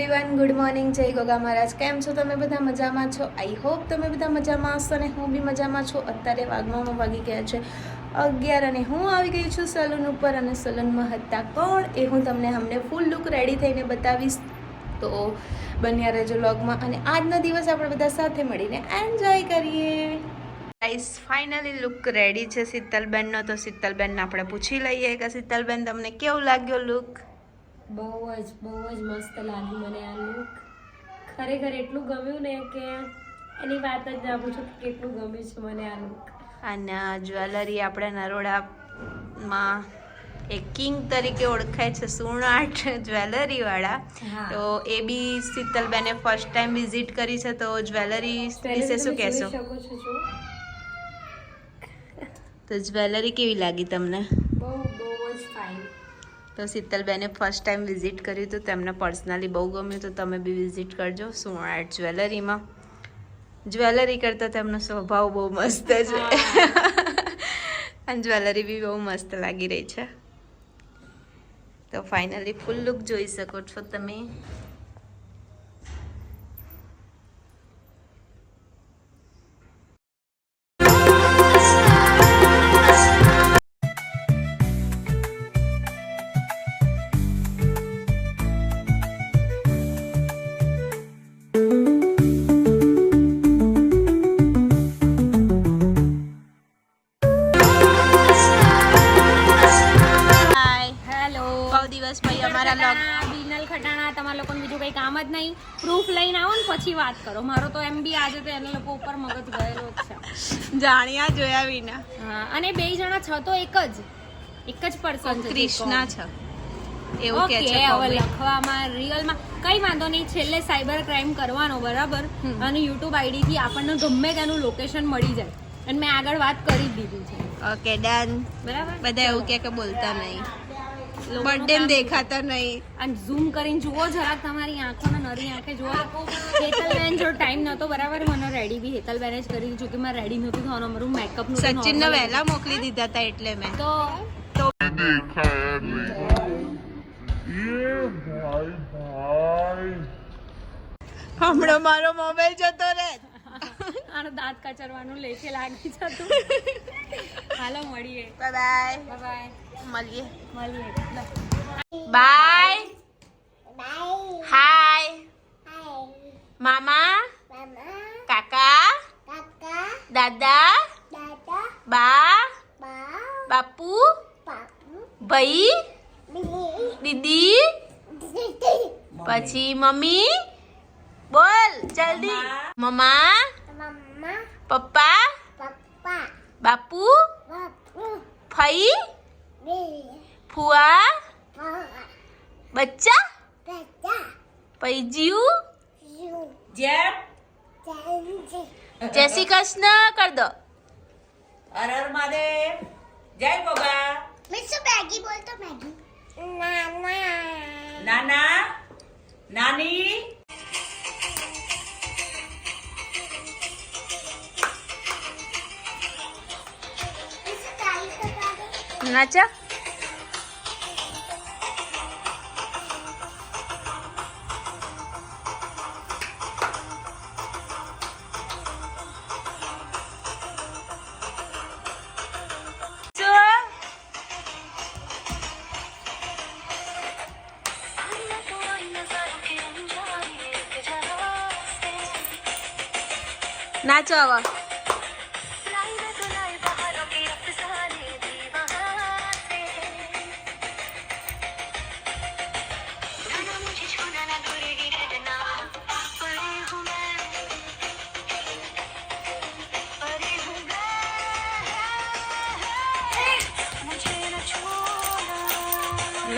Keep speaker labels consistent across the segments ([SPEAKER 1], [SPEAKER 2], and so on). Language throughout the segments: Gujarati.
[SPEAKER 1] એવરીવન ગુડ મોર્નિંગ જય ગોગા મહારાજ. કેમ છો તમે બધા? મજામાં છો? આઈ હોપ તમે બધા મજામાં હશો અને હું બી મજામાં છું. અત્યારે વાગવામાં વાગી ગયા છે અગિયાર અને હું આવી ગઈ છું સલૂન ઉપર અને સલૂનમાં હતા કોણ એ હું તમને હમને ફૂલ લુક રેડી થઈને બતાવીશ. તો બન્યા રહેજો લોગમાં અને આજનો દિવસ આપણે બધા સાથે મળીને એન્જોય કરીએ. ગાઈસ ફાઇનલી લુક રેડી છે શીતલબેનનો તો શીતલબેનને આપણે પૂછી લઈએ કે શીતલબેન તમને કેવું લાગ્યો લુક
[SPEAKER 2] બહુ જ બહુ જ મસ્ત લાગ્યું મને આ લુક ખરેખર એટલું ગમ્યું ને કે એની વાત જ ના છું કે કેટલું ગમ્યું છે મને આ લુક
[SPEAKER 1] અને જ્વેલરી આપણે નરોડામાં એક કિંગ તરીકે ઓળખાય છે સુણાટ જ્વેલરી વાળા તો એ બી શીતલબેને ફર્સ્ટ ટાઈમ વિઝિટ કરી છે તો જ્વેલરી વિશે શું કહેશો? તો જ્વેલરી કેવી લાગી તમને? તો શીતલબેને ફર્સ્ટ ટાઈમ વિઝિટ કર્યું હતું તેમને પર્સનલી બહુ ગમ્યું, તો તમે બી વિઝિટ કરજો સુણાટ જ્વેલરીમાં જ્વેલરી કરતાં તેમનો સ્વભાવ બહુ મસ્ત છે. અને જ્વેલરી બી બહુ મસ્ત લાગી રહી છે. તો ફાઇનલી ફૂલ લુક જોઈ શકો છો તમે.
[SPEAKER 2] કામ જ નહીં. પ્રૂફ લઈને આવો ને પછી વાત કરો. મારો તો એમ બી આજે તો એના લોકો ઉપર મગજ ગયેલો જ છે.
[SPEAKER 1] જાણ્યા જોયા વિના.
[SPEAKER 2] હા અને બે જણા છ તો એક જ. એક જ પર્સન છે
[SPEAKER 1] ક્રિષ્ના છે. એવું કે છે
[SPEAKER 2] હવે લખવામાં રિયલમાં કઈ વાંધો નહીં. છેલ્લે સાયબર ક્રાઇમ કરવાનો બરાબર? અને યુટ્યુબ આઈડી થી આપણને ગમે તેનું લોકેશન મળી જાય. અને મેં આગળ વાત કરી દીધી છે.
[SPEAKER 1] ઓકે ડન
[SPEAKER 2] બરાબર?
[SPEAKER 1] બધા એવું કે બોલતા નહીં. બર્થડે દેખાતા નહીં.
[SPEAKER 2] અને ઝૂમ કરીને જુઓ જરાક તમારી આંખોને નરી આંખે. જુઓ હેતલબેન જો ટાઈમ નહોતો બરાબર? મને રેડી બી હેતલબેન જ કરી. જો કે મારે રેડી નહોતું થવાનું. અમારું મેકઅપનું તો
[SPEAKER 1] સચિનને વહેલા મોકલી દીધા હતા એટલે મેં.
[SPEAKER 2] તો
[SPEAKER 1] હમણાં મારો મોબાઈલ જતો રહે.
[SPEAKER 2] આનો દાંત કચરવાનું લેખે લાગી જતું. હાલો મળીએ.
[SPEAKER 1] બાય બાય
[SPEAKER 2] બાય
[SPEAKER 1] મળીએ.
[SPEAKER 2] મળીએ લો.
[SPEAKER 1] બાય હાય મામા કાકા દાદા બા બાપુ ભાઈ દીદી પછી મમ્મી બોલ જલ્દી મમ્મા પપ્પા બાપુ ફઈ ફુઆ બચ્ચા પૈજીયું જય શ્રી કૃષ્ણ કર દો
[SPEAKER 3] હર હર મહાદેવ જય ગોગા નાના નાની
[SPEAKER 1] નાચા નાચો હવે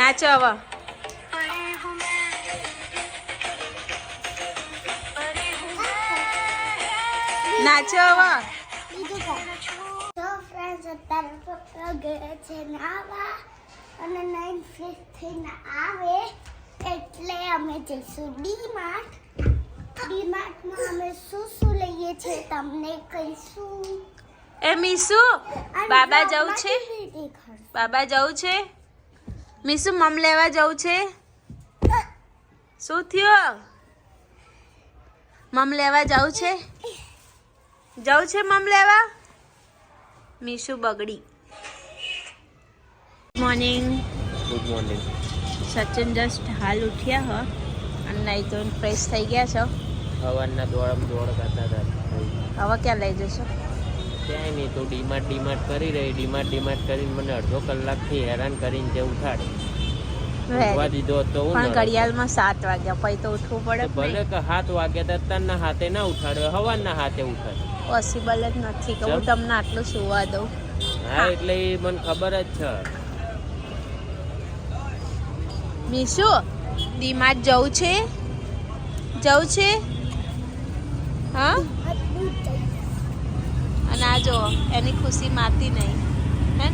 [SPEAKER 1] નાચો હવે નાચો હવે
[SPEAKER 4] અને નાઇન થઈને આવે એટલે અમે જઈશું ડીમાર્ટ ડીમાર્ટમાં અમે શું શું લઈએ છીએ તમને કહીશું
[SPEAKER 1] એ મીસુ બાબા જવું છે? બાબા જવું છે? મીસુ મમ લેવા જવું છે? શું થયું? મમ લેવા જવું છે? જવું છે મમ લેવા? મીશુ બગડી? Morning
[SPEAKER 5] good morning
[SPEAKER 1] Sachin just હાલ ઉઠ્યા હ. અને નહીં તો ફ્રેશ થઈ ગયા છો.
[SPEAKER 5] હવાના દોડમ દોડ કરતા હતા.
[SPEAKER 1] હવે ક્યાં લઈ જશો?
[SPEAKER 5] ક્યાંય નહીં તું ડીમાર્ટ ડીમાર્ટ કરી રહી ડીમાર્ટ ડીમાર્ટ કરીને મને અડધો કલાકથી હેરાન કરીને જે ઉઠાડે. ઉઠવા દીધો તો
[SPEAKER 1] પણ ઘડિયાળમાં સાત વાગ્યા પછી તો ઉઠવું પડે
[SPEAKER 5] ભલે કે સાત વાગ્યા તો અત્યારના હાથે ના ઉઠાડ્યો હવાના હાથે ઉઠાડે.
[SPEAKER 1] પોસિબલ જ નથી કે હું તમને આટલું સુવા દઉં.
[SPEAKER 5] હા એટલે એ મને ખબર જ છે.
[SPEAKER 1] મીશુ ડીમાર્ટ જવું છે? જવું છે? હા? અને આ જો એની ખુશી માતી નહીં. હે?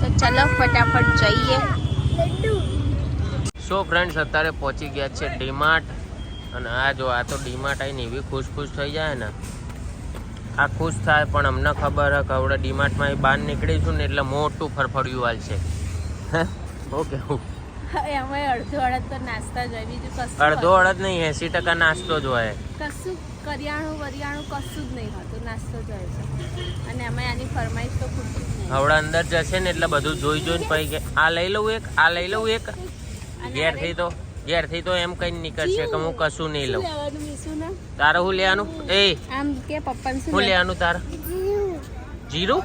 [SPEAKER 1] તો ચલો ફટાફટ જઈએ.
[SPEAKER 5] સો ફ્રેન્ડ્સ અત્યારે પહોંચી ગયા છે ડીમાર્ટ. અને આ જો આ તો ડીમાર્ટ આવીને એવી ખુશ ખુશ થઈ જાય ને. આ ખુશ થાય પણ અમને ખબર હે કે આપણે ડીમાર્ટમાં બહાર નીકળીશું ને એટલે મોટું ફરફડિયું હાલ છે ઓકે
[SPEAKER 1] એમાં અડધો અડધ તો નાસ્તા જોઈએ બીજું કશું
[SPEAKER 5] અડધો અડધ નહીં એસી ટકા નાસ્તો જ હોય.
[SPEAKER 1] કશું? કરિયાણું વરિયાણું કશું જ નહીં હતું નાસ્તો જ છે. અને અમે આની ફરમાઈશ તો ખૂટતી જ નહીં.
[SPEAKER 5] અંદર જશે ને એટલે બધું જોઈ જોઈને પછી આ લઈ લઉં એક આ લઈ લઉં એક. ઘેરથી તો ઘેરથી તો એમ કઈ નીકળશે કે હું કશું નહીં લઉં. તારે હું લેવાનું? એ
[SPEAKER 1] આમ કે પપ્પા શું
[SPEAKER 5] હું લેવાનું તારે? જીરું?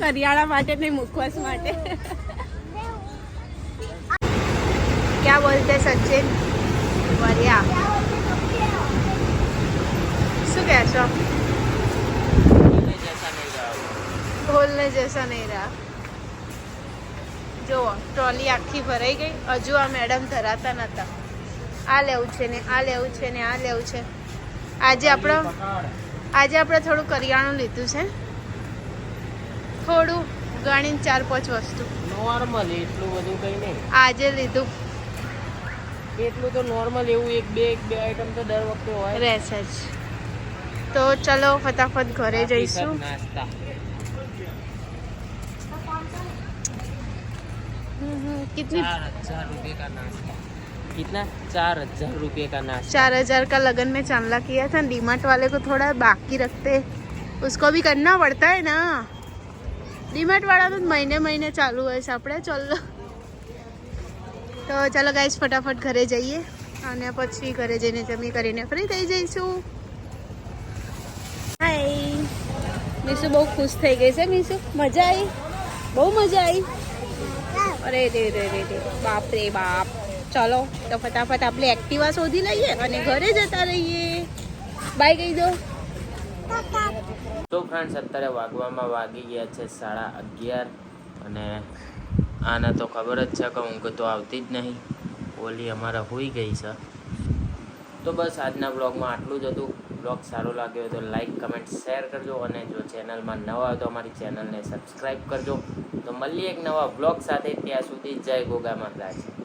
[SPEAKER 1] કરિયાણા માટે નહીં મુખવાસ માટે. ક્યાં બોલતે સચિન? વરિયા. કહેશો ઢોલને જૈસા નહીં રહ્યા જુઓ ટ્રોલી આખી ભરાઈ ગઈ હજુ આ મેડમ ધરાતા નતા આ લેવું છે ને આ લેવું છે ને આ લેવું છે આજે આપણો આજે આપણે થોડું કરિયાણું લીધું છે। થોડું ગણીને ચાર પાંચ વસ્તુ।
[SPEAKER 5] નોર્મલ એટલું બધું કઈ નહીં.
[SPEAKER 1] આજે લીધું।
[SPEAKER 5] એટલું તો નોર્મલ એવું એક બે એક બે આઈટમ તો દર વખતે હોય.
[SPEAKER 1] રહેશે જ। તો ચલો ફટાફટ ઘરે જઈશું
[SPEAKER 5] નાસ્તા
[SPEAKER 1] હમ, હમ, કિતની
[SPEAKER 5] चार हजार रुपए का नाश्ता कितना चार हजार रुपए का नाश्ता
[SPEAKER 1] चार हजार का लगन में चांदला किया था डीमार्ट वाले को थोड़ा बाकी रखते उसको भी करना पड़ता है ना डीमार्ट वाला तो महीने महीने चालू હોય છે આપણે ચલો તો ચાલો ગાઈસ ફટાફટ ઘરે જઈએ અને પછી ઘરે જઈને જમી કરીને ફ્રી થઈ જઈશું મીસુ બહુ ખુશ થઈ ગઈ છે, મીસુ. મજા આવી બહુ મજા આવી અરે રે રે રે રે. બાપ રે બાપ. ચલો, તો ફટાફટ આપણે એક્ટિવા શોધી લઈએ અને ઘરે જતા રહીએ. બાય કહી દો.
[SPEAKER 5] તો ફ્રેન્ડ્સ અત્યારે વાગવામાં વાગી ગયા છે સાડા અગિયાર અને આને તો ખબર જ છે કે ઊંઘ તો આવતી જ નહીં. ઓલી અમારા હોઈ ગઈ છે. તો બસ આજના બ્લોગમાં આટલું જ હતું. બ્લોગ સારો લાગ્યો હોય તો લાઈક, કમેન્ટ, શેર કરજો અને જો ચેનલમાં નવા હોય તો અમારી ચેનલને સબસ્ક્રાઈબ કરજો. તો મળીએ એક નવા બ્લોગ સાથે ત્યાં સુધી જય ગોગા મહારાજ